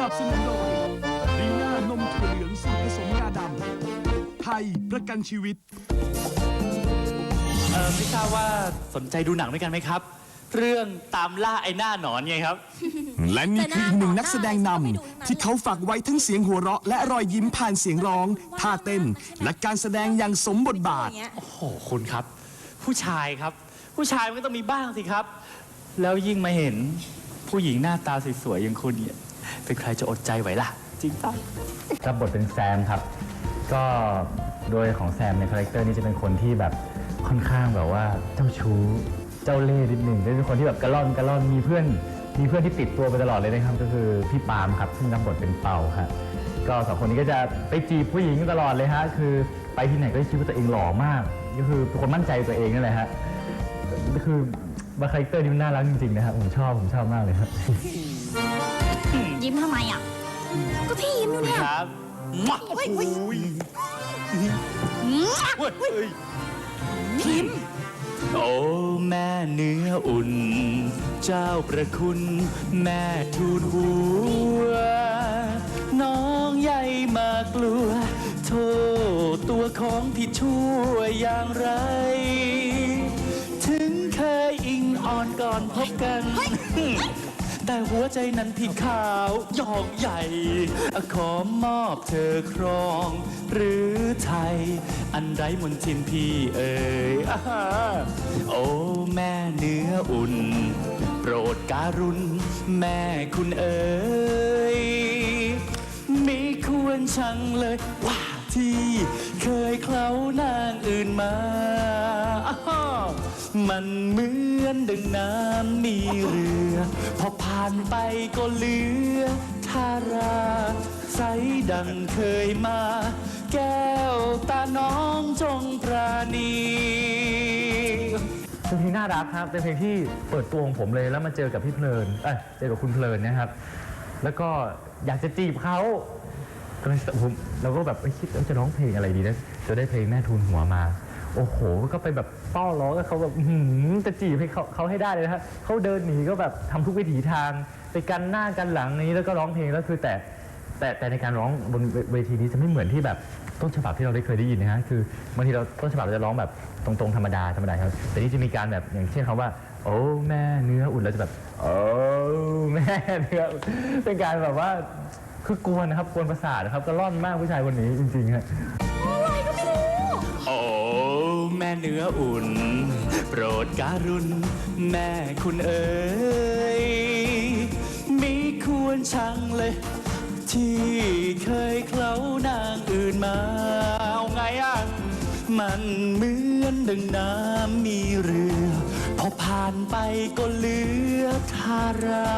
นับสนุนโดยดีน่านมถั่วเหลืองสูตรผสมงาดำไทยประกันชีวิต เออไม่ทราบว่าสนใจดูหนังด้วยกันไหมครับ เรื่องตามล่าไอ้หน้าหนอนไงครับ และนี่คืออีกหนึ่งนักแสดงนำที่เขาฝากไว้ทั้งเสียงหัวเราะ และรอยยิ้มผ่านเสียงร้อง ท่าเต้น และการแสดงอย่างสมบทบาท โอ้โหคุณครับ ผู้ชายครับ ผู้ชายมันก็ต้องมีบ้างสิครับ แล้วยิ่งมาเห็นผู้หญิงหน้าตาสวยๆอย่างคุณเนี่ย เป็นใครจะอดใจไหวล่ะ จริงปะรับบทเป็นแซมครับ ก็โดยของแซมในคาแรคเตอร์นี้จะเป็นคนที่แบบค่อนข้างแบบว่าเจ้าชู้เจ้าเล่ห์นิดหนึ่งเป็นคนที่แบบกระล่อนกระล่อนมีเพื่อนมีเพื่อนที่ติดตัวไปตลอดเลยนะครับ ก็คือพี่ปาล์มครับซึ่งรับบทเป็นเปาฮะก็สองคนนี้ก็จะไปจีบผู้หญิงตลอดเลยฮะคือไปที่ไหนก็คิดว่าตัวเองหล่อมาก ก็คือเป็นคนมั่นใจตัวเองนั่นแหละฮะก็คือมาคาแรคเตอร์นี้มันน่ารักจริงๆนะครับผมชอบผมชอบมากเลยครับ ยิ้มทำไมอะ ก็พี่ยิ้มอยู่เนี่ยครับมาโอ้ยโอ้ยเฮ้ยพิมโอ้แม่เนื้ออุ่น เจ้าประคุณ แม่ทูลหัว น้องใหญ่มากลัว โทษตัวของพี่ช่วยอย่างไร ถึงเคยอิงอ่อนก่อนพบกัน แต่หัวใจนั้นพี่ขาว ยอกใหญ่ขอมอบเธอครอง หรือไทย อันไรมนทินพี่เอ่ยอาฮาโอ้แม่เนื้ออุ่น โปรดการุณแม่คุณเอ่ยมีควรชังเลยว่าที่เคยเคล้านางอื่นมาา มันเหมือนดังน้ำมีเรือ พอผ่านไปก็เหลือทารา ใสดังเคยมา แก้วตาน้องจงปราณี เป็นเพลงน่ารักครับ เป็นเพลงที่เปิดตัวของผมเลยแล้วมาเจอกับพี่เพลินเอ้ยเจอกับคุณเพลินนะครับ แล้วก็อยากจะจีบเขาตอนนั้นผมเราก็แบบเอ้ยคิดว่าจะร้องเพลงอะไรดีนะจะได้เพลงแม่ทูลหัวมา โอ้โหก็ไปแบบเป้าร้องกับเขาแบบอื้อหือจะจีบให้เขาเขาให้ได้เลยนะฮะเขาเดินหนีก็แบบทำทุกวิถีทาง ไปกันหน้ากันหลังนี้แล้วก็ร้องเพลงแล้วคือแต่ แต่แต่ในการร้องบนเวเวทีนี้จะไม่เหมือนที่แบบต้นฉบับที่เราได้เคยได้ยินนะฮะคือบางทีเราต้นฉบับเราจะร้องแบบตรงๆธรรมดาธรรมดาครับ แต่นี่จะมีการแบบอย่างเช่นคำว่า โอ้แม่เนื้ออุ่นเราจะแบบโอ้แม่เนื้ออุ่นเป็นการแบบว่าคือกวนนะครับกวนประสาทนะครับก็ร่อนมากผู้ชายคนนี้จริงๆฮะ แม่เนื้ออุ่น โปรดการุณแม่คุณเอ๋ยมีควรชังเลย ที่เคยเคล้านางอื่นมาเอาไงอะมันเหมือนดังน้ำมีเรือ พอผ่านไปก็เหลือทารา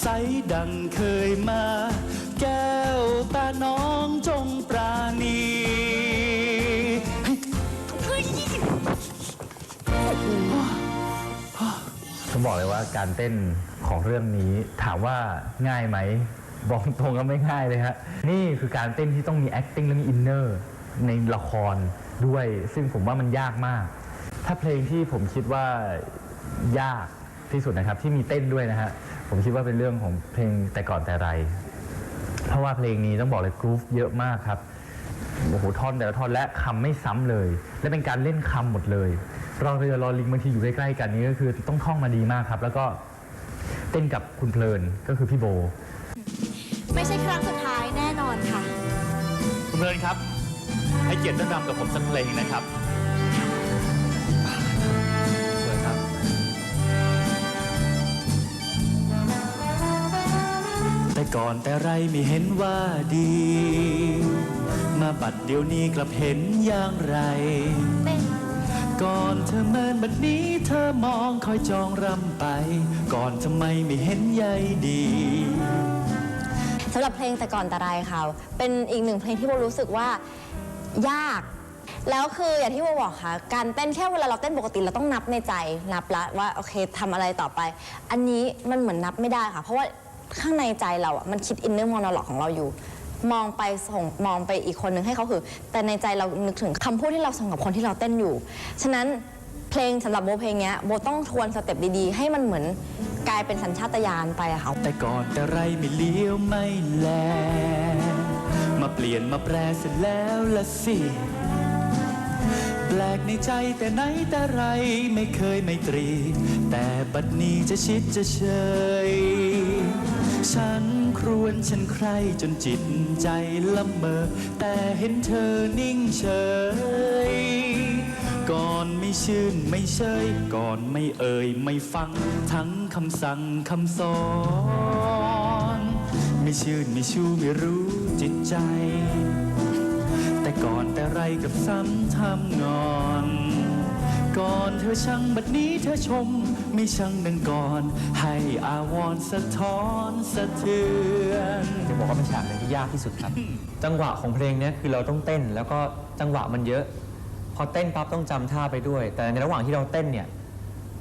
ใสดังเคยมา แก้วตาน้อง บอกเลยว่าการเต้นของเรื่องนี้ถามว่าง่ายไหมบอกตรงก็ไม่ง่ายเลยฮะนี่คือการเต้นที่ต้องมี acting และมี inner ในละครด้วย ซึ่งผมว่ามันยากมาก ถ้าเพลงที่ผมคิดว่ายากที่สุดนะครับ ที่มีเต้นด้วยนะฮะผมคิดว่าเป็นเรื่องของเพลงแต่ก่อนแต่ไร เพราะว่าเพลงนี้ต้องบอกเลยกรุ๊ปเยอะมากครับโอ้โหท่อนแต่ละท่อนและคำไม่ซ้ำเลย และเป็นการเล่นคำหมดเลย รอเรือรอลิงบางทีอยู่ใกล้ๆกันนี้ก็คือต้องท่องมาดีมากครับ แล้วก็เต้นกับคุณเพลินก็คือพี่โบ ไม่ใช่ครั้งสุดท้ายแน่นอนค่ะ คุณเพลินครับ ให้เกียรติเต้นรำกับผมสักเพลงนะครับเชิญครับ แต่ก่อนแต่ไรไม่เห็นว่าดี มาบัดเดี๋ยวนี้กลับเห็นอย่างไร ก่อนเธอเมินบัดนี้เธอมองคอยจองรำไป ก่อนทำไมไม่เห็นใยดีสำหรับเพลงแต่ก่อนแต่ไรค่ะ เป็นอีกหนึ่งเพลงที่โบรู้สึกว่ายาก แล้วคืออย่างที่โบบอกค่ะ การเต้นแค่เวลาเราเต้นปกติเราต้องนับในใจ นับละว่าโอเคทำอะไรต่อไป อันนี้มันเหมือนนับไม่ได้ค่ะ เพราะว่าข้างในใจเราอะมันคิดอินเนอร์มอนอลของเราอยู่ มองไปส่งมองไปอีกคนนึงให้เขาคือ แต่ในใจเรานึกถึงคำพูดที่เราส่งกับคนที่เราเต้นอยู่ ฉะนั้นเพลงสำหรับโบเพลงเนี้ยโบต้องทวนสเต็ปดีๆ ให้มันเหมือนกลายเป็นสัญชาตญาณไปอะค่ะแต่ก่อนแต่ไรไม่เลี้ยวไม่แล มาเปลี่ยนมาแปรเสร็จแล้วละสิ แปลกในใจแต่ไหนแต่ไรไม่เคยไม่ตรี แต่บัดนี้จะชิดจะเชย ฉัน รวญฉันใครจนจิตใจละเมอ แต่เห็นเธอนิ่งเฉย ก่อนไม่ชื่นไม่เชย ก่อนไม่เอ่ยไม่ฟัง ทั้งคำสั่งคำสอน ไม่ชื่นไม่ชูไม่รู้จิตใจ แต่ก่อนแต่ไรกับซ้ำทำงอน ก่อนเธอช่างบัดนี้เธอชม ไม่ช่างดังก่อน ให้อาวรณ์สะท้อนสะเทือนจะบอกว่าเป็นฉากหนึ่งที่ยากที่สุดครับ จังหวะของเพลงเนี้ยคือเราต้องเต้น แล้วก็จังหวะมันเยอะ พอเต้นปั๊บต้องจำท่าไปด้วย แต่ในระหว่างที่เราเต้นเนี่ย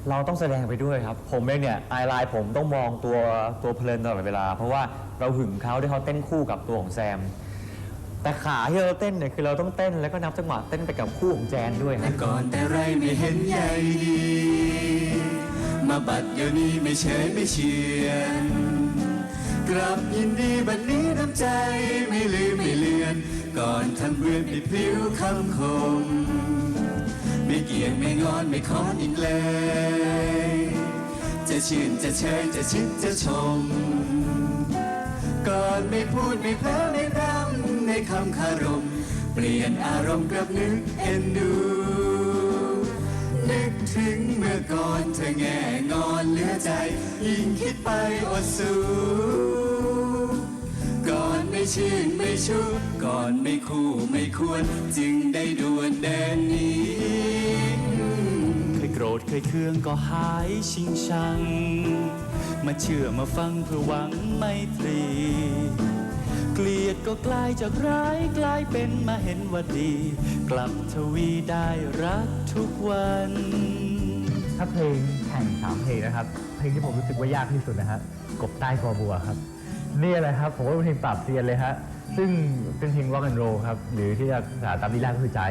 เราต้องแสดงไปด้วยครับ ผมเองเนี่ยไอไลน์ผมต้องมองตัวตัวเพลินตลอดเวลา เพราะว่าเราหึงเขาที่เขาเต้นคู่กับตัวของแซม แต่ขาที่เราเต้นเนี่ยคือเราต้องเต้นแล้วก็นับจังหวะเต้นไปกับคู่ของแจนด้วยครับก่อนแต่ไรไม่เห็นใยดี มาบัดเดี๋ยวนี้ไม่เฉยไม่เชียน กลับยินดีบัดนี้น้ำใจไม่ลืมไม่เลือน ก่อนทำเรือนปิดพลิ้วคำคม ไม่เกี่ยงไม่งอนไม่คอนอีกเลย จะชื่นจะเชยจะชิดจะชม ก่อนไม่พูดไม่เพ้อไม่พร่ำ ในคำคารม เปลี่ยนอารมณ์กลับนึกเอ็นดู นึกถึงเมื่อก่อนเธอแง่งอนเหลือใจ ยิ่งคิดไปอดสูก่อนไม่ชื่นไม่ชูก่อนไม่คู่ไม่ควร จึงได้ดวนแดนนี้เคยโกรธเคยเคืองก็หายชิงชัง มาเชื่อมาฟังเพื่อหวังไม่ตรี กลียดก็กลายจากร้ายกลายเป็นมาเห็นว่าดี กลับทวีได้รักทุกวัน ถ้าเพลงแข่งสามเพลงนะครับ เพลงที่ผมรู้สึกว่ายากที่สุดนะฮะกบใต้กอบัวครับนี่แหละครับผมว่าเป็นเพลงปราบเซียนเลยฮะซึ่งเป็นเพลง rock and roll ครับหรือที่จะภาษาตามลีลาก็คือใจ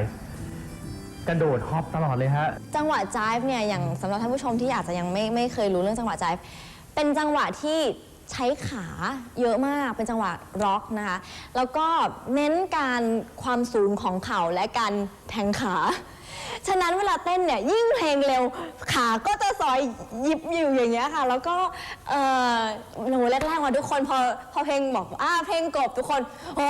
กระโดดฮอปตลอดเลยฮะจังหวะจ i v e เนี่ยอย่างสำหรับท่านผู้ชมที่อาจจะยังไม่ไม่เคยรู้เรื่องจังหวะจ i v e เป็นจังหวะที่ ใช้ขาเยอะมากเป็นจังหวะร็อกนะคะ แล้วก็เน้นการความสูงของเข่าและการแทงขา ฉะนั้นเวลาเต้นเนี่ยยิ่งเพลงเร็วขาก็จะซอยยิบอยู่อย่างเงี้ยค่ะ แล้วก็เออหนูแรกๆมาทุกคนพอพอเพลงบอกอ่าเพลงกบทุกคนโอ้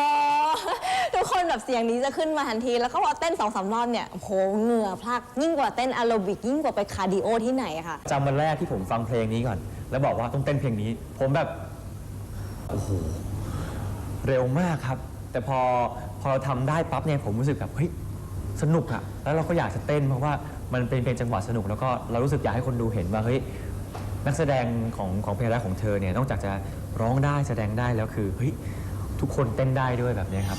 ทุกคนแบบเสียงนี้จะขึ้นมาทันที แล้วก็พอเต้นสองสามรอบเนี่ยโอ้โหเหงื่อพลักยิ่งกว่าเต้นแอโรบิกยิ่งกว่าไปคาร์ดิโอที่ไหนค่ะ จำวันแรกที่ผมฟังเพลงนี้ก่อน แล้วบอกว่าต้องเต้นเพลงนี้ ผมแบบ โอ้โห เร็วมากครับ แต่พอพอเราทำได้ปั๊บเนี่ยผมรู้สึกแบบ เฮ้ย สนุกอะแล้วเราก็อยากจะเต้นเพราะว่ามันเป็นเพลงจังหวะสนุก แล้วก็เรารู้สึกอยากให้คนดูเห็นว่าเฮ้ยนักแสดงของของเพลงแรกของเธอเนี่ยนอกจากจะร้องได้แสดงได้แล้วคือเฮ้ยทุกคนเต้นได้ด้วยแบบเนี้ยครับ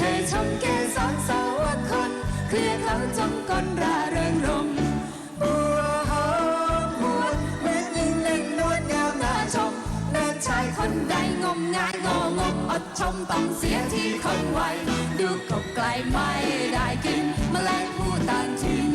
เชยชมเกสรสาวคนเคลียเขาจงกลราเริงรมบัวหอมหวนเหมือนยิงเล่นนวลงามน่าชมเนินชายคนใดงมงายงงงอดชมต้องเสียที่คนไวดูกบไกลไม่ได้กินแมลงผู้ต่างถิ่น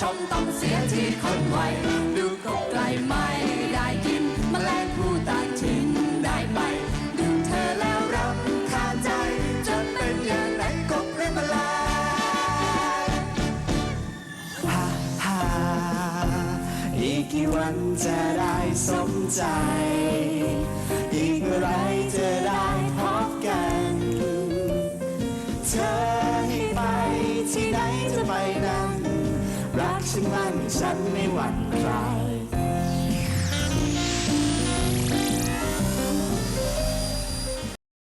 ชมต้องเสียทีคนไวดูกบไกลไม่ได้กินแมลงผู้ต่างถิ่นได้ไปดูเธอแล้วรำคาญใจจนเป็นอย่างไหนกบหรือแมลงฮ่าฮ่าอีกกี่วันจะได้สมใจ อีกเมื่อไรจะได้ ที่